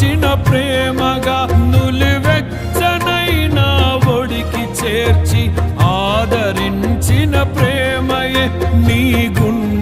ఇచ్చిన ప్రేమగా నులివెచ్చనైనా ఒడికి చేర్చి ఆదరించిన ప్రేమయే నీ గుండె.